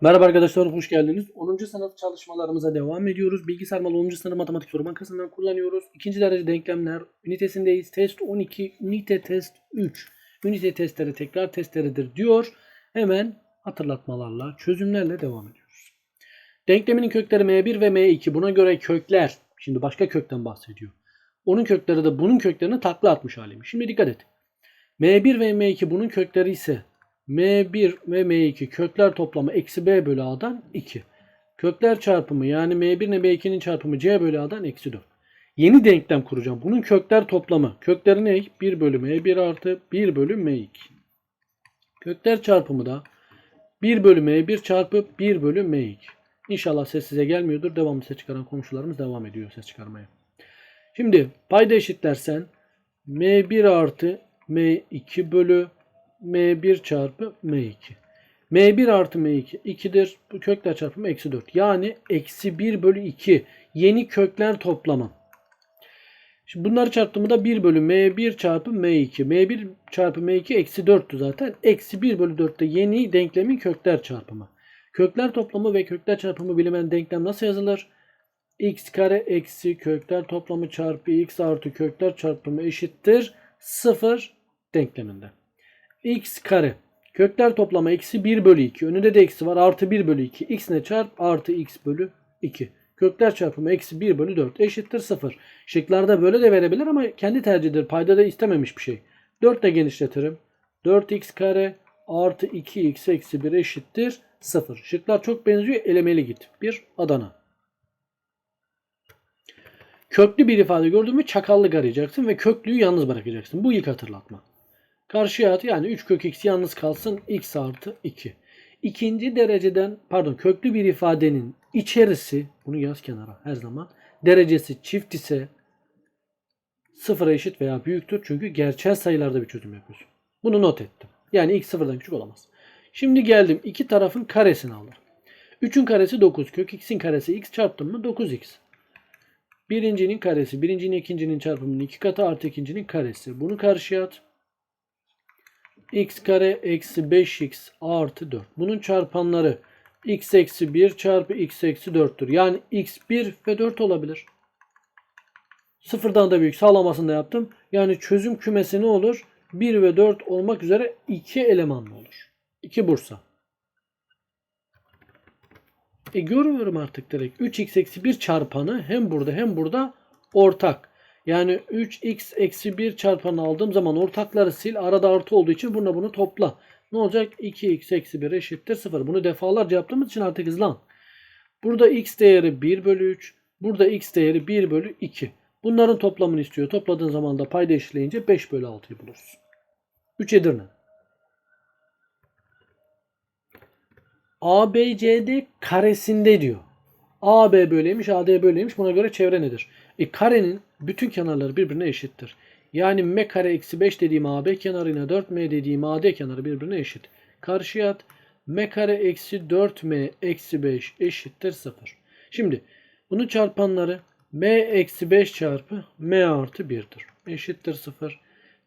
Merhaba arkadaşlar, hoş geldiniz. 10. sınıf çalışmalarımıza devam ediyoruz. Bilgisayar malı 10. sınıf matematik soru bankasından kullanıyoruz. İkinci derece denklemler ünitesindeyiz. Test 12, ünite test 3. Ünite testleri tekrar testleridir diyor. Hemen hatırlatmalarla, çözümlerle devam ediyoruz. Denkleminin kökleri m1 ve m2. Buna göre kökler, şimdi başka kökten bahsediyor. Onun kökleri de bunun köklerine takla atmış haliymiş. Şimdi dikkat et. m1 ve m2 bunun kökleri ise M1 ve M2 kökler toplamı eksi B bölü A'dan 2. Kökler çarpımı yani M1 ile M2'nin çarpımı C bölü A'dan eksi 4. Yeni denklem kuracağım. Bunun kökler toplamı. Kökleri ne? 1 bölü M1 artı 1 bölü M2. Kökler çarpımı da 1 bölü M1 çarpı 1 bölü M2. İnşallah ses size gelmiyordur. Devamlı ses çıkaran komşularımız devam ediyor ses çıkarmaya. Şimdi payda eşitlersen M1 artı M2 bölü M1 çarpı M2. M1 artı M2 2'dir. Bu kökler çarpımı eksi 4. Yani eksi 1 bölü 2. Yeni kökler toplamı. Şimdi bunları çarptığımda 1 bölü M1 çarpı M2. M1 çarpı M2 eksi 4'tü zaten. Eksi 1 bölü 4'te yeni denklemin kökler çarpımı. Kökler toplamı ve kökler çarpımı bilinen denklem nasıl yazılır? x kare eksi kökler toplamı çarpı x artı kökler çarpımı eşittir 0 denkleminde x kare. Kökler toplamı eksi 1 bölü 2. Önünde de eksi var. Artı 1 bölü 2. x ne çarp? Artı x bölü 2. Kökler çarpımı eksi 1 bölü 4 eşittir 0. Şıklarda böyle de verebilir ama kendi tercihidir. Payda da istememiş bir şey. 4 ile genişletirim. 4x kare artı 2x eksi 1 eşittir 0. Şıklar çok benziyor. Elemeli git. 1 Adana. Köklü bir ifade gördün mü çakallık arayacaksın ve köklüyü yalnız bırakacaksın. Bu ilk hatırlatma. Karşıya at yani 3 kök x yalnız kalsın x artı 2. İkinci dereceden pardon köklü bir ifadenin içerisi bunu yaz kenara her zaman derecesi çift ise sıfıra eşit veya büyüktür. Çünkü gerçel sayılarda bir çözüm yapıyorsun. Bunu not ettim. Yani x sıfırdan küçük olamaz. Şimdi geldim iki tarafın karesini alırım. 3'ün karesi 9. Kök x'in karesi x çarptım mı 9x. Birincinin karesi, birincinin ikincinin çarpımının iki katı artı ikincinin karesi. Bunu karşıya at x kare eksi 5x artı 4. Bunun çarpanları x eksi 1 çarpı x eksi 4'tür. Yani x 1 ve 4 olabilir. Sıfırdan da büyük sağlamasını da yaptım. Yani çözüm kümesi ne olur? 1 ve 4 olmak üzere 2 elemanlı olur. 2 Bursa. E görüyorum artık direkt. 3x eksi 1 çarpanı hem burada hem burada ortak. Yani 3x eksi 1 çarpanı aldığım zaman ortakları sil. Arada artı olduğu için bununla bunu topla. Ne olacak? 2x eksi 1 eşittir 0. Bunu defalarca yaptığımız için artık hızlan. Burada x değeri 1 bölü 3. Burada x değeri 1 bölü 2. Bunların toplamını istiyor. Topladığın zaman da payda eşitleyince 5 bölü 6'yı bulursun. 3 Edirne. ABCD karesinde diyor. AB böyleymiş, AD böyleymiş. Buna göre çevre nedir? E karenin bütün kenarları birbirine eşittir. Yani m kare eksi 5 dediğim AB kenarına 4m dediğim AD kenarı birbirine eşit. Karşıya at. m kare eksi 4m eksi 5 eşittir 0. Şimdi bunun çarpanları m eksi 5 çarpı m artı 1'dir. Eşittir 0.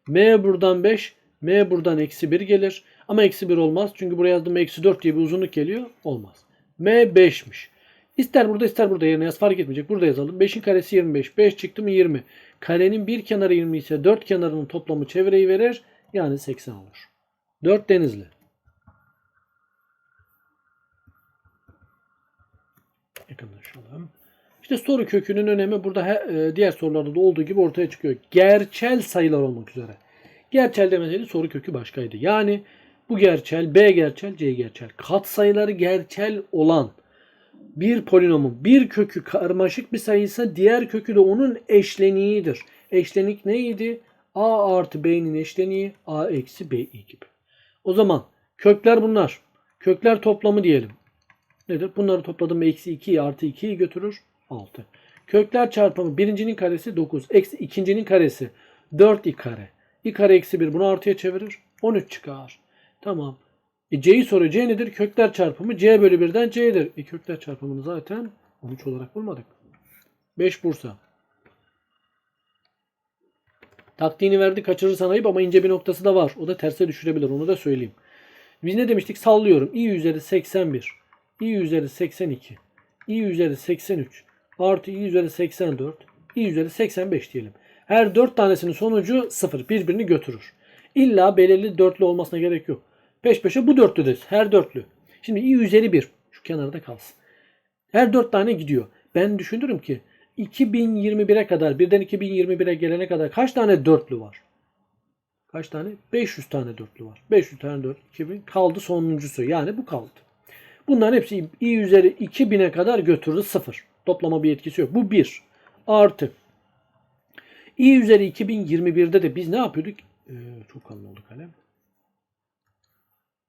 m buradan 5, m buradan eksi 1 gelir. Ama eksi 1 olmaz. Çünkü buraya yazdım eksi 4 diye bir uzunluk geliyor. Olmaz. m 5'miş. İster burada ister burada yerine yaz fark etmeyecek. Burada yazalım. 5'in karesi 25. 5 çıktı mı 20. Karenin bir kenarı 20 ise 4 kenarının toplamı çevreyi verir. Yani 80 olur. 4 denizli. Yakınlaşalım. İşte soru kökünün önemi burada he, diğer sorularda da olduğu gibi ortaya çıkıyor. Gerçel sayılar olmak üzere. Gerçel demeseydi soru kökü başkaydı. Yani bu gerçel, B gerçel, C gerçel. Kat sayıları gerçel olan bir polinomun bir kökü karmaşık bir sayıysa diğer kökü de onun eşleniğidir. Eşlenik neydi? A artı B'nin eşleniği A eksi BI gibi. O zaman kökler bunlar. Kökler toplamı diyelim. Nedir? Bunları topladım eksi 2 artı 2'yi götürür 6. Kökler çarpımı birincinin karesi 9. Eksi ikincinin karesi 4 i kare. i kare eksi 1 bunu artıya çevirir. 13 çıkar. Tamam. E, C'yi soruyor. C nedir? Kökler çarpımı C bölü 1'den C'dir. E, kökler çarpımını zaten 13 olarak bulmadık. 5 Bursa. Taktiğini verdi kaçırırsan ayıp ama ince bir noktası da var. O da terse düşürebilir. Onu da söyleyeyim. Biz ne demiştik? Sallıyorum. i üzeri 81. i üzeri 82, i üzeri 83, artı i üzeri 84, i üzeri 85 diyelim. Her 4 tanesinin sonucu 0. Birbirini götürür. İlla belirli dörtlü olmasına gerek yok. Peş peşe bu dörtlüdür. Her dörtlü. Şimdi i üzeri 1. Şu kenarda kalsın. Her 4 tane gidiyor. Ben düşünürüm ki 2021'e kadar birden 2021'e gelene kadar kaç tane dörtlü var? Kaç tane? 500 tane dörtlü var. 500 tane dört 2000 kaldı sonuncusu. Yani bu kaldı. Bunların hepsi i üzeri 2000'e kadar götürür 0. Toplama bir etkisi yok. Bu 1. Artı i üzeri 2021'de de biz ne yapıyorduk? Ee, çok kalın oldu kalem.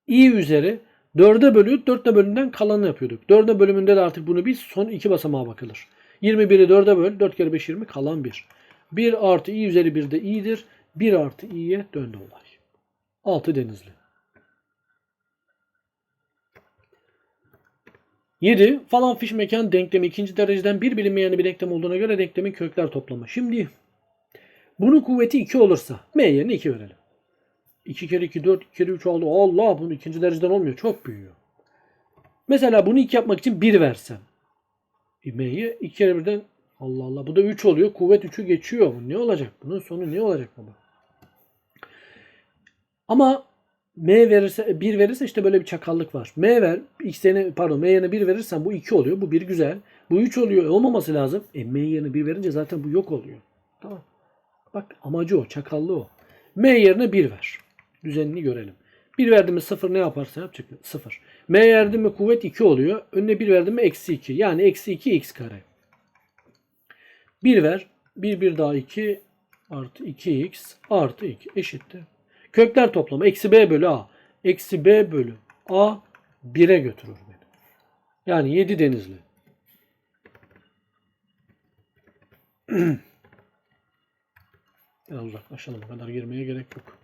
İ üzeri 4'e bölüyorduk. 4'te bölümden kalanını yapıyorduk. 4'e bölümünde de artık bunu biz son iki basamağa bakılır. 21'i 4'e böl. 4 kere 5 20 kalan 1. 1 artı i üzeri 1 de i'dir. 1 artı i'ye döndü olay. 6 denizli. 7 falan fiş mekan denklemi ikinci dereceden bir bilinmeyen bir denklem olduğuna göre denklemin kökler toplamı. Şimdi bunun kuvveti 2 olursa m yerine 2 verelim. 2 kere 2 4 2 kere 3 oldu. Allah bunu ikinci dereceden olmuyor. Çok büyüyor. Mesela bunu 2 yapmak için 1 versem. M'ye 2 kere 1'den Allah Allah bu da 3 oluyor. Kuvvet 3'ü geçiyor. Bu ne olacak? Bunun sonu ne olacak baba? Ama M verirse 1 verirse işte böyle bir çakallık var. M ver x yerine pardon M yerine 1 verirsen bu 2 oluyor. Bu 1 güzel. Bu 3 oluyor. Olmaması lazım. E M yerine 1 verince zaten bu yok oluyor. Tamam. Bak amacı o. Çakallığı o. M yerine 1 ver. Düzenini görelim. 1 verdim mi 0 ne yaparsa yapacak 0. M verdim mi kuvvet 2 oluyor. Önüne 1 verdim mi eksi 2. Yani eksi 2 x kare. 1 ver. 1 1 daha 2 artı 2x artı 2 eşittir. Kökler toplamı eksi b bölü a. Eksi b bölü a 1'e götürür beni. Yani 7 denizli. Biraz uzaklaşalım. O kadar girmeye gerek yok.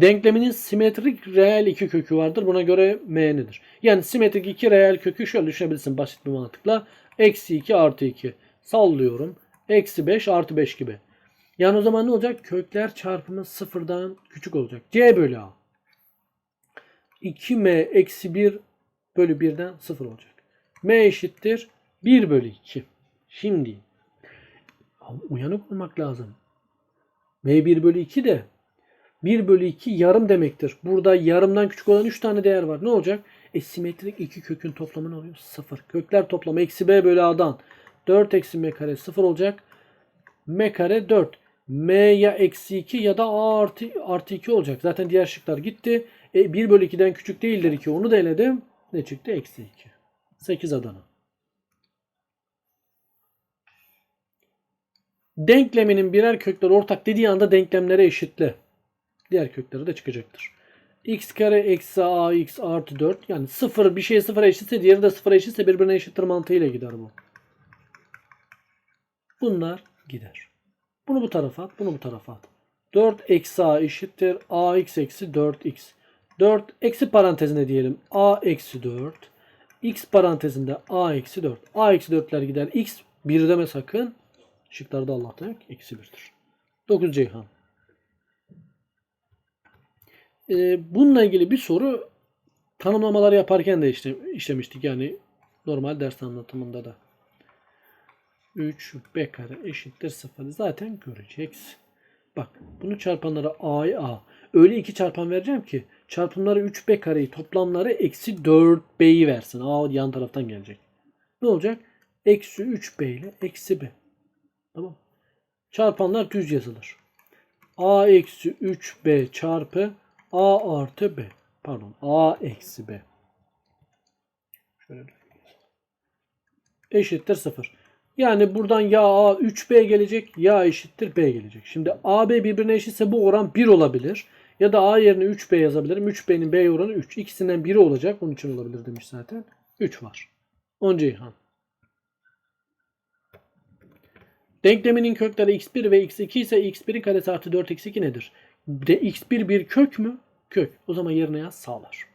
Denkleminin simetrik reel iki kökü vardır. Buna göre m nedir? Yani simetrik iki reel kökü şöyle düşünebilirsin basit bir mantıkla. Eksi 2 artı 2. Sallıyorum. Eksi 5 artı 5 gibi. Yani o zaman ne olacak? Kökler çarpımı sıfırdan küçük olacak. C bölü A. 2m eksi 1 bölü 1'den 0 olacak. m eşittir 1 bölü 2. Şimdi uyanık olmak lazım. m 1 bölü 2 de 1 bölü 2 yarım demektir. Burada yarımdan küçük olan 3 tane değer var. Ne olacak? E simetrik iki kökün toplamı ne oluyor? 0. Kökler toplamı eksi b bölü a'dan 4 eksi m kare 0 olacak. m kare 4. m ya eksi 2 ya da a artı, artı 2 olacak. Zaten diğer şıklar gitti. E, 1 bölü 2'den küçük değildir 2. Onu da eledim. Ne çıktı? Eksi 2. 8 Adana. Denkleminin birer kökleri ortak dediği anda denklemlere eşitle. Diğer kökleri de çıkacaktır. x kare eksi ax artı 4 yani 0 bir şey 0 eşitse diğeri de 0 eşitse birbirine eşittir mantığıyla gider bu. Bunlar gider. Bunu bu tarafa at, bunu bu tarafa at. 4 eksi a eşittir ax eksi 4x. 4 eksi parantezine diyelim a eksi 4. x parantezinde a eksi 4. a eksi 4'ler gider. x 1 deme sakın. Şıklarda Allah'tan yok. Eksi 1'dir. 9 Ceyhan. Ee, bununla ilgili bir soru tanımlamalar yaparken de işte, işlemiştik. Yani normal ders anlatımında da. 3 b kare eşittir 0. Zaten göreceksin. Bak bunu çarpanlara a'yı a. Öyle iki çarpan vereceğim ki çarpımları 3b kareyi toplamları eksi 4b'yi versin. A yan taraftan gelecek. Ne olacak? Eksi 3b ile eksi b. Tamam. Çarpanlar düz yazılır. a eksi 3b çarpı a artı b. Pardon a eksi b. Şöyle eşittir 0. Yani buradan ya A 3B gelecek ya eşittir B gelecek. Şimdi AB birbirine eşitse bu oran 1 olabilir. Ya da A yerine 3B yazabilirim. 3B'nin B oranı 3. İkisinden biri olacak. Onun için olabilir demiş zaten. 3 var. 10 Ceyhan. Denkleminin kökleri x1 ve x2 ise x1'in karesi artı 4x2 nedir? De x1 bir kök mü? Kök. O zaman yerine yaz sağlar.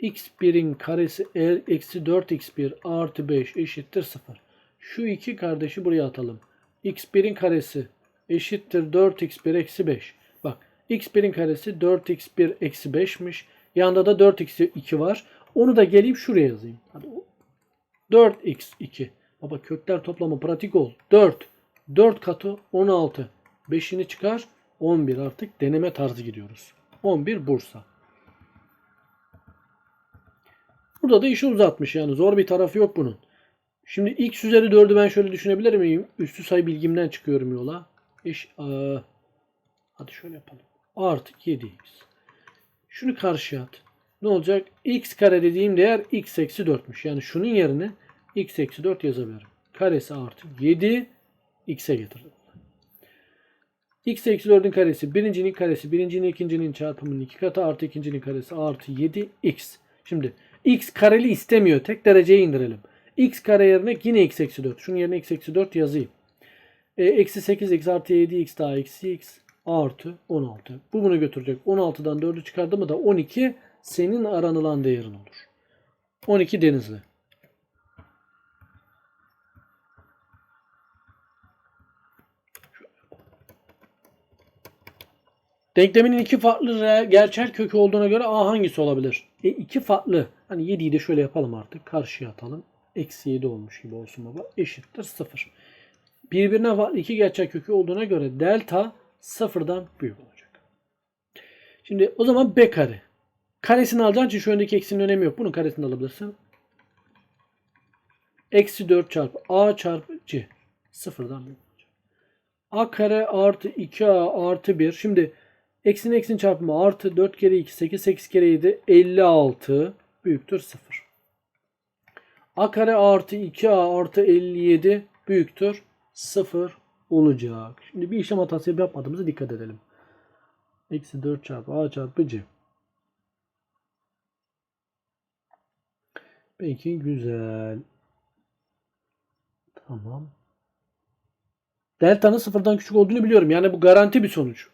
x1'in karesi eksi 4x1 artı 5 eşittir 0. Şu iki kardeşi buraya atalım. x1'in karesi eşittir 4x1 eksi 5. Bak x1'in karesi 4x1 eksi 5'miş. Yanında da 4x2 var. onu da geleyim şuraya yazayım. Hadi o- 4x2. Baba kökler toplamı pratik ol. 4. 4 katı 16. 5'ini çıkar. 11 artık deneme tarzı gidiyoruz. 11 Bursa. Burada da işi uzatmış yani. Zor bir tarafı yok bunun. Şimdi x üzeri 4'ü ben şöyle düşünebilir miyim? Üstü sayı bilgimden çıkıyorum yola. Eş, Aa, hadi şöyle yapalım. Artı 7x. Şunu karşıya at. Ne olacak? x kare dediğim değer x eksi 4'müş. Yani şunun yerine x eksi 4 yazabilirim. Karesi artı 7 x'e getirdim. X eksi 4'ün karesi birincinin karesi birincinin ikincinin çarpımının iki katı artı ikincinin karesi artı 7 x. Şimdi x kareli istemiyor. Tek dereceye indirelim. x kare yerine yine x eksi 4. Şunun yerine x eksi 4 yazayım. E, eksi 8x artı 7x daha eksi x artı 16. Bu bunu götürecek. 16'dan 4'ü çıkardı mı da 12 senin aranılan değerin olur. 12 denizli. Denkleminin iki farklı gerçel kökü olduğuna göre A hangisi olabilir? E iki farklı. Hani 7'yi de şöyle yapalım artık. Karşıya atalım. Eksi 7 olmuş gibi olsun baba. Eşittir 0. Birbirine farklı iki gerçel kökü olduğuna göre delta sıfırdan büyük olacak. Şimdi o zaman B kare. Karesini alacağın için şu öndeki eksinin önemi yok. Bunun karesini alabilirsin. Eksi 4 çarpı A çarpı C. Sıfırdan büyük olacak. A kare artı 2A artı 1. Şimdi Eksin eksin çarpımı artı 4 kere 2 8 8 kere 7 56 büyüktür 0. A kare artı 2A artı 57 büyüktür 0 olacak. Şimdi bir işlem hatası yapmadığımıza dikkat edelim. Eksi 4 çarpı A çarpı C. Peki güzel. Tamam. Delta'nın sıfırdan küçük olduğunu biliyorum. Yani bu garanti bir sonuç.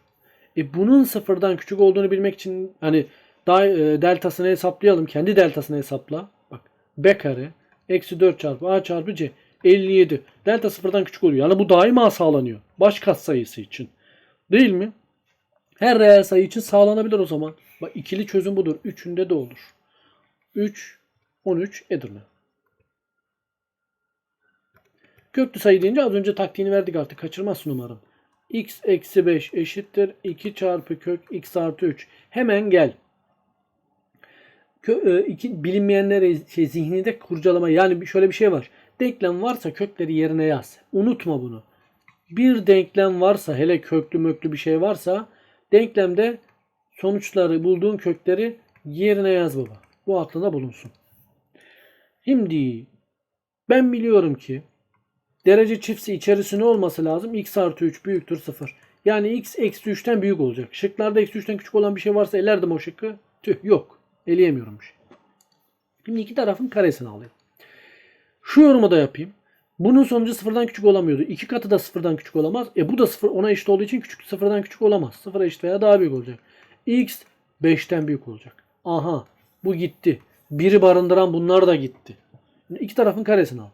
E bunun sıfırdan küçük olduğunu bilmek için hani daha e, deltasını hesaplayalım. Kendi deltasını hesapla. Bak b kare eksi 4 çarpı a çarpı c 57. Delta sıfırdan küçük oluyor. Yani bu daima sağlanıyor. Baş katsayısı için. Değil mi? Her reel sayı için sağlanabilir o zaman. Bak ikili çözüm budur. Üçünde de olur. 3 13 Edirne. Köklü sayı deyince az önce taktiğini verdik artık. Kaçırmazsın umarım x eksi 5 eşittir 2 çarpı kök x artı 3. Hemen gel. Kö, e, iki, bilinmeyenlere şey, zihninde kurcalama. Yani şöyle bir şey var. Denklem varsa kökleri yerine yaz. Unutma bunu. Bir denklem varsa hele köklü möklü bir şey varsa denklemde sonuçları bulduğun kökleri yerine yaz baba. Bu aklında bulunsun. Şimdi ben biliyorum ki derece çiftsi içerisinde olması lazım. x artı 3 büyüktür 0. Yani x eksi 3'ten büyük olacak. Şıklarda eksi 3'ten küçük olan bir şey varsa elerdim o şıkkı. Tüh yok. Eleyemiyorum bir şey. Şimdi iki tarafın karesini alayım. Şu yorumu da yapayım. Bunun sonucu sıfırdan küçük olamıyordu. İki katı da sıfırdan küçük olamaz. E bu da sıfır ona eşit olduğu için küçük sıfırdan küçük olamaz. Sıfıra eşit veya daha büyük olacak. x 5'ten büyük olacak. Aha bu gitti. Biri barındıran bunlar da gitti. Şimdi iki tarafın karesini al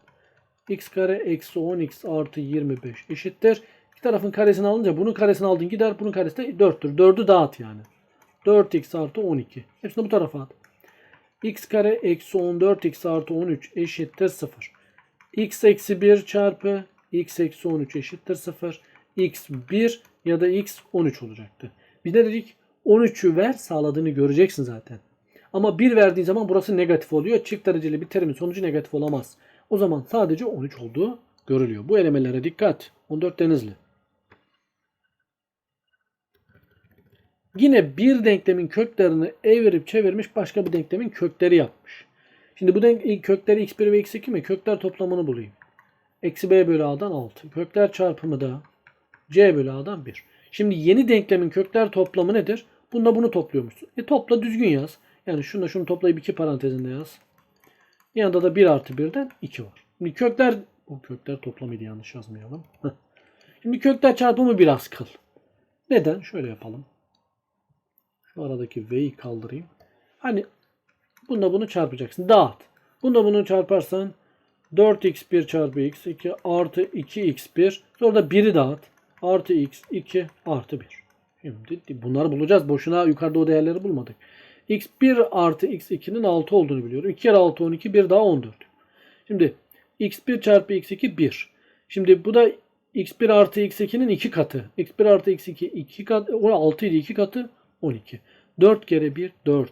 x kare eksi 10x artı 25 eşittir. İki tarafın karesini alınca bunun karesini aldın gider. Bunun karesi de 4'tür. 4'ü dağıt yani. 4x artı 12. Hepsini bu tarafa at. x kare eksi 14x artı 13 eşittir 0. x eksi 1 çarpı x eksi 13 eşittir 0. x 1 ya da x 13 olacaktı. Bir de dedik 13'ü ver sağladığını göreceksin zaten. Ama 1 verdiğin zaman burası negatif oluyor. Çift dereceli bir terimin sonucu negatif olamaz. O zaman sadece 13 olduğu görülüyor. Bu elemelere dikkat. 14 Denizli. Yine bir denklemin köklerini evirip çevirmiş başka bir denklemin kökleri yapmış. Şimdi bu denk kökleri x1 ve x2 mi? Kökler toplamını bulayım. Eksi b bölü a'dan 6. Kökler çarpımı da c bölü a'dan 1. Şimdi yeni denklemin kökler toplamı nedir? Bunda bunu topluyormuşsun. E topla düzgün yaz. Yani şunu şunu toplayıp iki parantezinde yaz. Yanında da 1 artı 1'den 2 var. Şimdi kökler bu kökler toplamıydı yanlış yazmayalım. Şimdi kökler çarpımı biraz kıl. Neden? Şöyle yapalım. Şu aradaki v'yi kaldırayım. Hani bunda bunu çarpacaksın. Dağıt. Bunda bunu çarparsan 4x1 çarpı x2 artı 2x1 sonra da 1'i dağıt. Artı x2 artı 1. Şimdi bunları bulacağız. Boşuna yukarıda o değerleri bulmadık. X1 artı x2'nin 6 olduğunu biliyorum. 2 kere 6 12 bir daha 14. Şimdi x1 çarpı x2 1. Şimdi bu da x1 artı x2'nin 2 katı. x1 artı x2 2 katı. 16 idi 2 katı 12. 4 kere 1 4.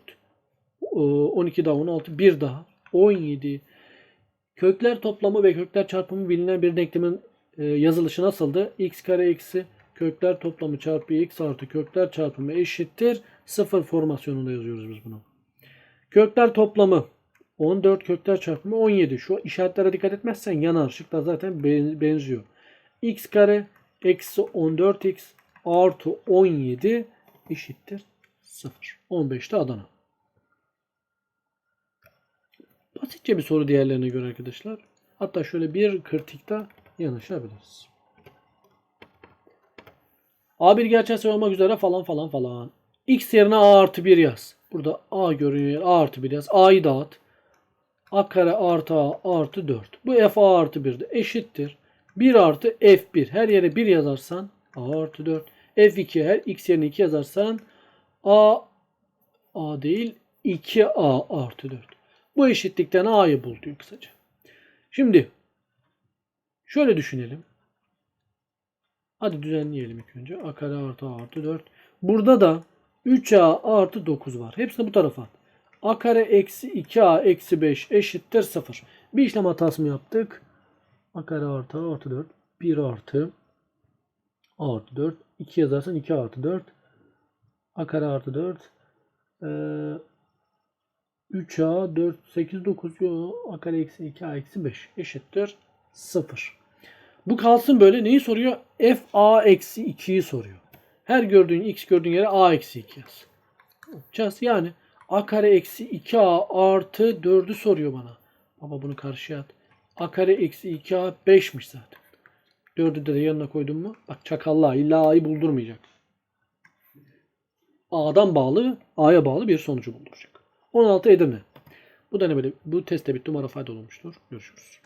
Ee, 12 daha 16 bir daha 17. Kökler toplamı ve kökler çarpımı bilinen bir denklemin e, yazılışı nasıldı? x kare eksi kökler toplamı çarpı x artı kökler çarpımı eşittir 0 formasyonunda yazıyoruz biz bunu. Kökler toplamı 14 kökler çarpımı 17. Şu işaretlere dikkat etmezsen yanar. Şıklar zaten ben- benziyor. x kare eksi 14x artı 17 eşittir 0. 15'te Adana. Basitçe bir soru diğerlerine göre arkadaşlar. Hatta şöyle bir kritikte yanaşabiliriz. A1 gerçel sayı olmak üzere falan falan falan. X yerine A artı 1 yaz. Burada A görünüyor. A artı 1 yaz. A'yı dağıt. A kare artı A artı 4. Bu F A artı 1'de eşittir. 1 artı F1. Her yere 1 yazarsan A artı 4. F2 her X yerine 2 yazarsan A A değil 2A artı 4. Bu eşitlikten A'yı bul kısaca. Şimdi şöyle düşünelim. Hadi düzenleyelim ilk önce. A kare artı A artı 4. Burada da 3A artı 9 var. Hepsini bu tarafa at. A kare eksi 2A eksi 5 eşittir 0. Bir işlem hatası mı yaptık? A kare artı artı 4. 1 artı artı 4. 2 yazarsan 2 artı 4. A kare artı 4. Ee, 3A 4 8 9 yo A kare eksi 2A eksi 5 eşittir 0. Bu kalsın böyle neyi soruyor? F A eksi 2'yi soruyor. Her gördüğün x gördüğün yere A eksi 2 yaz. Yapacağız. Yani A kare eksi 2A artı 4'ü soruyor bana. Baba bunu karşıya at. A kare eksi 2A 5'miş zaten. 4'ü de yanına koydum mu? Bak çakallığa illa A'yı buldurmayacak. A'dan bağlı A'ya bağlı bir sonucu bulduracak. 16 Edirne. Bu böyle? Bu testte bitti. Umarım faydalı olmuştur. Görüşürüz.